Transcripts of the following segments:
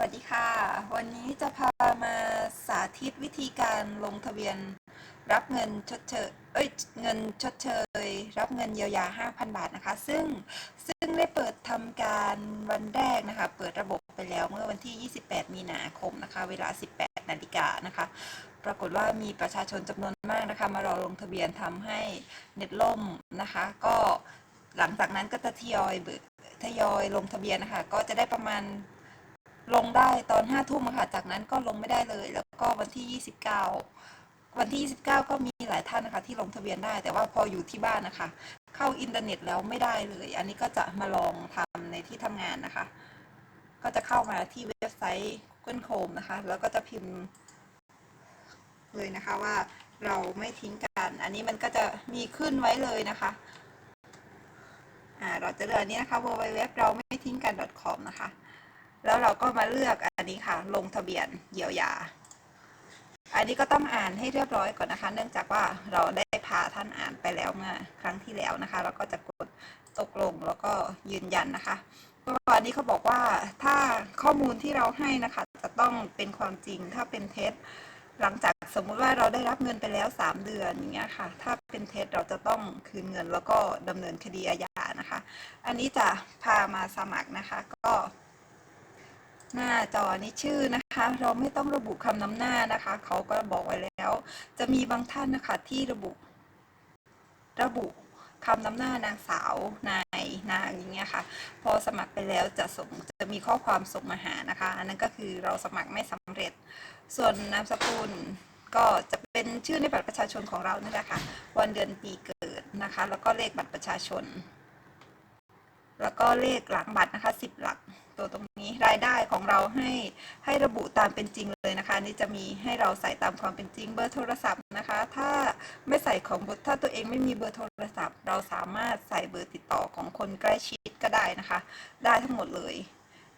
วัสดีค่ะ วันนี้จะพามาสาธิตวิธีการลงทะเบียน รับเงินชดเชยเอ้ยเงินชดเชย รับเงินเยียวยา 5,000 บาทนะคะ ซึ่งซึ่งได้เปิดทำการวันแรกนะคะ เปิดระบบไปแล้วเมื่อวันที่ 28 มีนาคมนะคะ เวลา 18 นาฬิกานะคะ ปรากฏว่ามีประชาชนจำนวนมากนะคะ มารอลงทะเบียนทำให้เน็ตล่มนะคะ ก็หลังจากนั้นก็จะทยอยเบิกทยอยลงทะเบียนนะคะ ก็จะได้ประมาณ ลงได้ตอนห้าทุ่มค่ะจากนั้นก็ลงไม่ได้เลย แล้วก็วันที่29วันที่ 29 ก็มีหลายท่านนะคะ ที่ลงทะเบียนได้ แต่ว่าพออยู่ที่บ้านนะคะ เข้าอินเทอร์เน็ตแล้วไม่ได้เลย อันนี้ก็จะมาลองทำในที่ทำงานนะคะ ก็จะเข้ามาที่เว็บไซต์ Google Chrome นะคะ แล้วก็จะพิมพ์ เลยนะคะว่าเราไม่ทิ้งกัน อันนี้มันก็จะมีขึ้นไว้เลยนะคะอ่าเราจะเลือกนนี้นะคะ www เราไม่ทิ้งกัน .com นะคะ แล้วเราก็มาเลือกอันนี้ค่ะ ลงทะเบียนเยียวยา อันนี้ก็ต้องอ่านให้เรียบร้อยก่อนนะคะ เนื่องจากว่าเราได้พาท่านอ่านไปแล้วเมื่อครั้งที่แล้วนะคะแล้วก็จะกดตกลงแล้วก็ยืนยันนะคะก็อันนี้เขาบอกว่าถ้าข้อมูลที่เราให้นะคะ จะต้องเป็นความจริงถ้าเป็นเท็จหลังจากสมมุติว่าเราได้รับเงินไปแล้ว 3 เดือนอย่างเงี้ยค่ะ ถ้าเป็นเท็จเราจะต้องคืนเงินแล้วก็ดำเนินคดีอาญานะคะ อันนี้จะพามาสมัครนะคะ ก็ หน้าจอนี้ชื่อนะคะ เราไม่ต้องระบุคำนำหน้านะคะ เขาก็บอกไว้แล้ว จะมีบางท่านนะคะที่ระบุ ระบุคำนำหน้านางสาวนายนางอย่างเงี้ยค่ะ พอสมัครไปแล้วจะส่งจะมีข้อความส่งมาหานะคะ อันนั้นก็คือเราสมัครไม่สำเร็จ ส่วนนามสกุลก็จะเป็นชื่อในบัตรประชาชนของเรานี่แหละค่ะ วันเดือนปีเกิดนะคะ แล้วก็เลขบัตรประชาชน แล้วก็เลขหลังบัตรนะคะสิบหลัก ตัวตรงนี้รายได้ของเราให้ให้ระบุตามเป็นจริงเลยนะคะ นี่จะมีให้เราใส่ตามความเป็นจริงเบอร์โทรศัพท์นะคะ ถ้าไม่ใส่ของถ้าตัวเองไม่มีเบอร์โทรศัพท์ เราสามารถใส่เบอร์ติดต่อของคนใกล้ชิดก็ได้นะคะ ได้ทั้งหมดเลย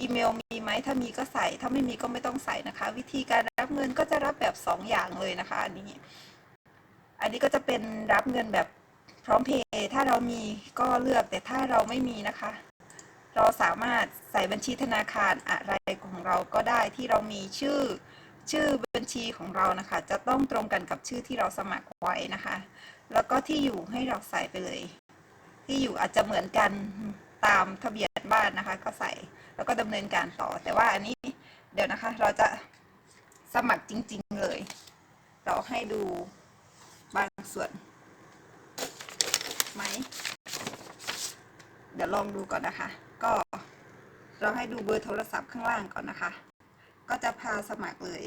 อีเมลมีไหมถ้ามีก็ใส่ถ้าไม่มีก็ไม่ต้องใส่นะคะ วิธีการรับเงินก็จะรับแบบ 2 อย่างเลยนะคะอันนี้ อันนี้ก็จะเป็นรับเงินแบบพร้อมเพย์ถ้าเรามีก็เลือกแต่ถ้าเราไม่มีนะคะ เราสามารถใส่บัญชีธนาคารอะไรของเราก็ได้ที่เรามีชื่อชื่อบัญชีของเรานะคะ จะต้องตรงกันกับชื่อที่เราสมัครไว้นะคะ แล้วก็ที่อยู่ให้เราใส่ไปเลย ที่อยู่อาจจะเหมือนกันตามทะเบียนบ้านนะคะ ก็ใส่แล้วก็ดำเนินการต่อ แต่ว่าอันนี้เดี๋ยวนะคะเราจะสมัครจริง ๆเลย เราให้ดูบางส่วนไหม เดี๋ยวลองดูก่อนนะคะ ก็เราให้ดูเบอร์โทรศัพท์ข้างล่างก่อนนะคะ ก็จะพาสมัครเลย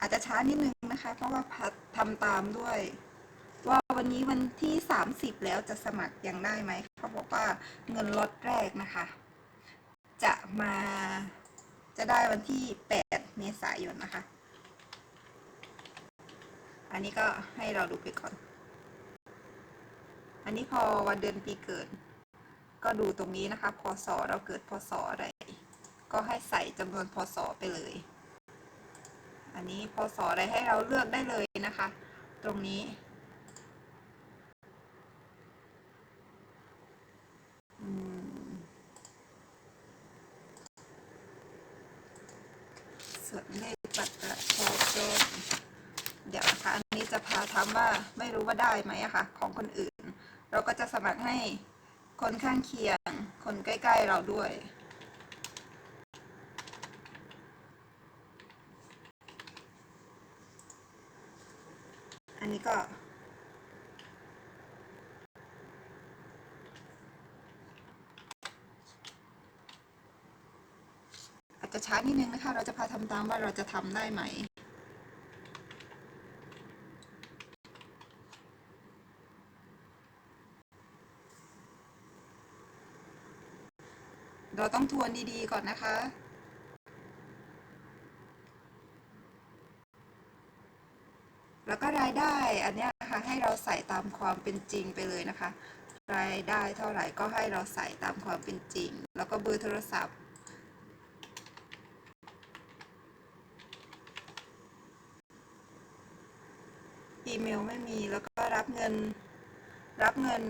อาจจะช้านิดนึงนะคะ เพราะว่าพัดทำตามด้วย ว่าวันนี้วันที่ 30 แล้วจะสมัครยังได้ไหมเขาบอกว่าเงินลดแรกนะคะ จะมาจะได้วันที่ 8 เมษายนนะคะ อันนี้ก็ให้เราดูไปก่อน อันนี้พอวันเดือนปีเกิด ก็ดูตรงนี้นะคะ พศเราเกิดพศอะไร ก็ให้ใส่จำนวนพศไปเลย อันนี้พศอะไรให้เราเลือกได้เลยนะคะ ตรงนี้ อืมส่วนเลขบัตรประชาชนเดี๋ยวนะคะ อันนี้จะพาทำว่าไม่รู้ว่าได้ไหมอะค่ะ ของคนอื่น เราก็จะสมัครให้คนข้างเคียง คนใกล้ ๆ เราด้วย อันนี้ก็ อาจจะช้านิดนึงนะคะ เราจะพาทำตามว่าเราจะทำได้ไหม เราต้องทวนดีๆก่อนนะคะ แล้วก็รายได้อันเนี้ยค่ะให้เราใส่ตามความเป็นจริงไปเลยนะคะ รายได้เท่าไหร่ก็ให้เราใส่ตามความเป็นจริง แล้วก็เบอร์โทรศัพท์อีเมลไม่มีแล้วก็รับเงิน รับเงิน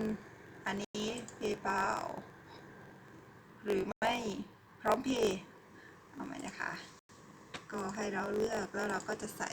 อันนี้ PayPal หรือ ได้พร้อมเพย์เอาไหมนะคะ ก็ให้เราเลือกแล้วเราก็จะใส่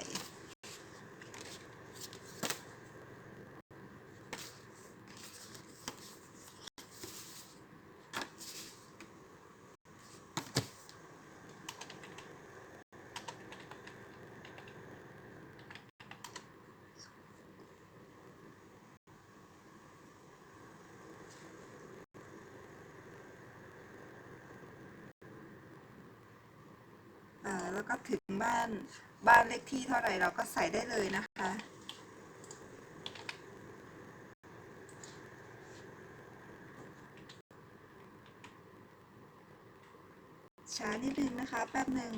แล้วก็ถึงบ้านบ้านเลขที่เท่าไหร่เราก็ใส่ได้เลยนะคะช้านิดนึงนะคะแป๊บหนึ่ง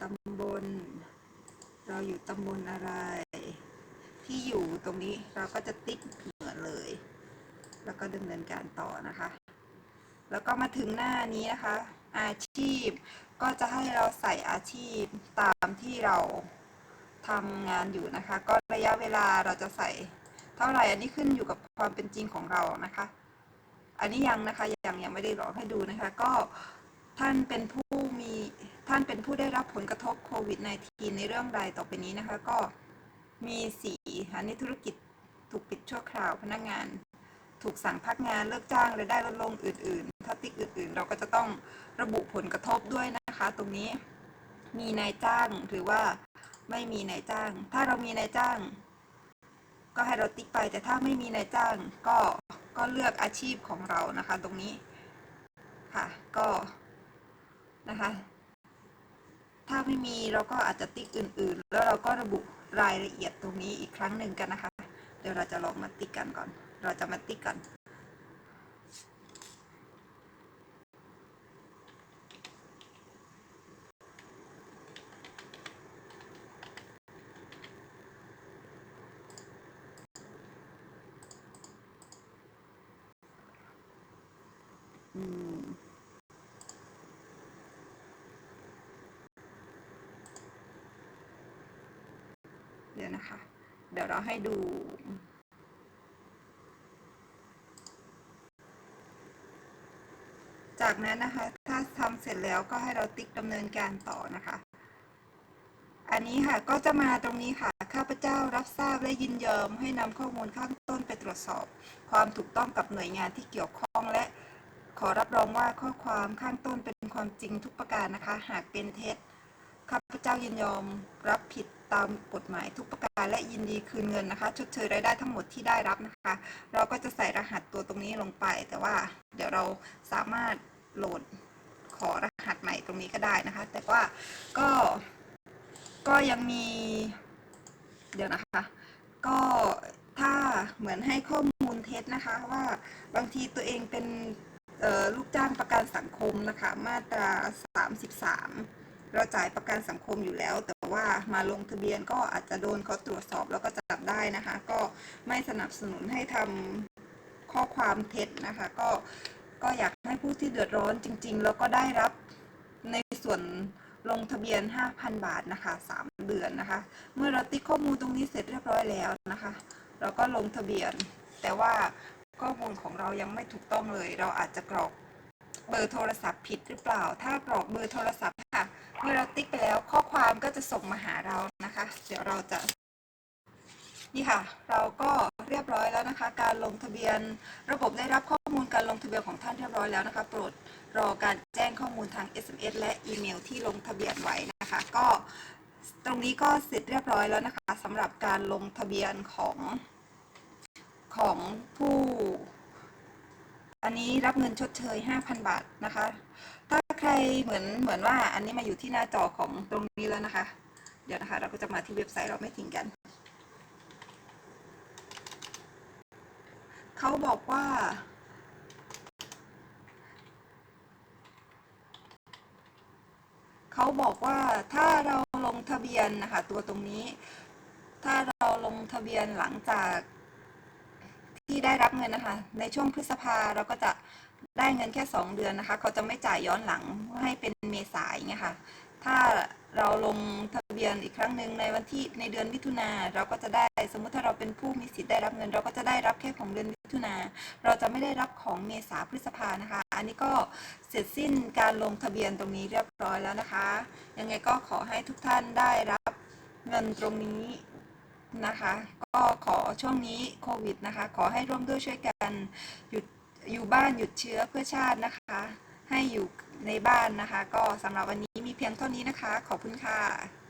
ตำบล เราอยู่ตำบลอะไร ที่อยู่ตรงนี้เราก็จะติ๊กเหมือนเลย แล้วก็ดำเนินการต่อนะคะ แล้วก็มาถึงหน้านี้นะคะ อาชีพก็จะให้เราใส่อาชีพตามที่เราทำงานอยู่นะคะ ก็ระยะเวลาเราจะใส่เท่าไหร่อันนี้ขึ้นอยู่กับความเป็นจริงของเรานะคะ อันนี้ยังนะคะยังยังไม่ได้ลองให้ดูนะคะ ก็ท่านเป็นผู้มีท่านเป็นผู้ได้รับผลกระทบโควิด -19 ในเรื่องใดต่อไปนี้นะคะ ก็ มีสีอันนี้ธุรกิจถูกปิดชั่วคราวพนักงาน ถูกสั่งพักงานเลิกจ้างรายได้ลดลงอื่นๆถ้าติ๊กอื่น ๆ เราก็จะต้องระบุผลกระทบด้วยนะคะ ตรงนี้มีนายจ้างหรือว่าไม่มีนายจ้าง ถ้าเรามีนายจ้าง ก็ให้เราติ๊กไป แต่ถ้าไม่มีนายจ้างก็ก็เลือกอาชีพของเรานะคะ ตรงนี้ค่ะก็นะคะ ถ้าไม่มีเราก็อาจจะติ๊กอื่น ๆ แล้วเราก็ระบุ รายละเอียดตรงนี้อีกครั้งหนึ่งกันนะคะ เดี๋ยวเราจะลองมาติ๊กกันก่อน เราจะมาติ๊กกัน ยวนะคะ เดี๋ยวเราให้ดูจากนั้นนะคะ ถ้าทำเสร็จแล้วก็ให้เราติ๊กดำเนินการต่อนะคะ อันนี้ค่ะก็จะมาตรงนี้ค่ะ ข้าพเจ้ารับทราบและยินยอมให้นำข้อมูลข้างต้นไปตรวจสอบ ความถูกต้องกับหน่วยงานที่เกี่ยวข้องและขอรับรองว่าข้อความข้างต้นเป็นความจริงทุกประการนะคะ หากเป็นเท็จ ข้าพเจ้ายินยอมรับผิดตามกฎหมายทุกประการและยินดีคืนเงินนะคะชดเชยรายได้ทั้งหมดที่ได้รับนะคะ เราก็จะใส่รหัสตัวตรงนี้ลงไป แต่ว่าเดี๋ยวเราสามารถโหลดขอรหัสใหม่ตรงนี้ก็ได้นะคะ แต่ว่าก็ก็ยังมี เดี๋ยวนะคะ ก็ถ้าเหมือนให้ข้อมูลเท็จนะคะว่าบางทีตัวเองเป็นลูกจ้างประกันสังคมนะคะ มาตรา 33 เราจ่ายประกันสังคมอยู่แล้ว แต่ว่ามาลงทะเบียนก็อาจจะโดนเขาตรวจสอบแล้วก็จับได้นะคะ ก็ไม่สนับสนุนให้ทำข้อความเท็จนะคะ ก็ก็อยากให้ผู้ที่เดือดร้อนจริง ๆ แล้วก็ได้รับในส่วนลงทะเบียน 5,000 บาทนะคะ 3 เดือนนะคะ เมื่อเราติ๊กข้อมูลตรงนี้เสร็จเรียบร้อยแล้วนะคะ เราก็ลงทะเบียน แต่ว่าข้อมูลของเรายังไม่ถูกต้องเลย เราอาจจะกรอกเบอร์โทรศัพท์ผิดหรือเปล่า ถ้ากรอกเบอร์โทรศัพท์ เมื่อเราติ๊กไปแล้วข้อความก็จะส่งมาหาเรานะคะ เดี๋ยวเราจะนี่ค่ะ เราก็เรียบร้อยแล้วนะคะ การลงทะเบียนระบบได้รับข้อมูลการลงทะเบียนของท่านเรียบร้อยแล้วนะคะ โปรดรอการแจ้งข้อมูลทาง SMS และอีเมลที่ลงทะเบียนไว้นะคะ ก็ตรงนี้ก็เสร็จเรียบร้อยแล้วนะคะสำหรับการลงทะเบียนของของผู้ อันนี้รับเงินชดเชย 5,000 บาทนะคะ ถ้า ใครเหมือนเหมือนว่าอันนี้มาอยู่ที่หน้าจอของตรงนี้แล้วนะคะ เดี๋ยวนะคะ เราก็จะมาที่เว็บไซต์เราไม่ทิ้งกัน เขาบอกว่า เขาบอกว่าถ้าเราลงทะเบียนนะคะ ตัวตรงนี้ ถ้าเราลงทะเบียนหลังจากที่ได้รับเงินนะคะ ในช่วงพฤษภาเราก็จะ ได้เงินแค่ 2 เดือนนะคะ เขาจะไม่จ่ายย้อนหลังให้เป็นเมษายนเงี้ยค่ะ ถ้าเราลงทะเบียนอีกครั้งหนึ่งในวันที่ในเดือนมิถุนาเราก็จะได้สมมุติถ้าเราเป็นผู้มีสิทธิ์ได้รับเงิน เราก็จะได้รับแค่ของเดือนมิถุนาเราจะไม่ได้รับของเมษาพฤษภานะคะ อันนี้ก็เสร็จสิ้นการลงทะเบียนตรงนี้เรียบร้อยแล้วนะคะ ยังไงก็ขอให้ทุกท่านได้รับเงินตรงนี้นะคะ ก็ขอช่วงนี้โควิดนะคะ ขอให้ร่วมด้วยช่วยกันหยุด อยู่บ้านหยุดเชื้อเพื่อชาตินะคะ ให้อยู่ในบ้านนะคะ ก็สำหรับวันนี้มีเพียงเท่านี้นะคะ ขอบคุณค่ะ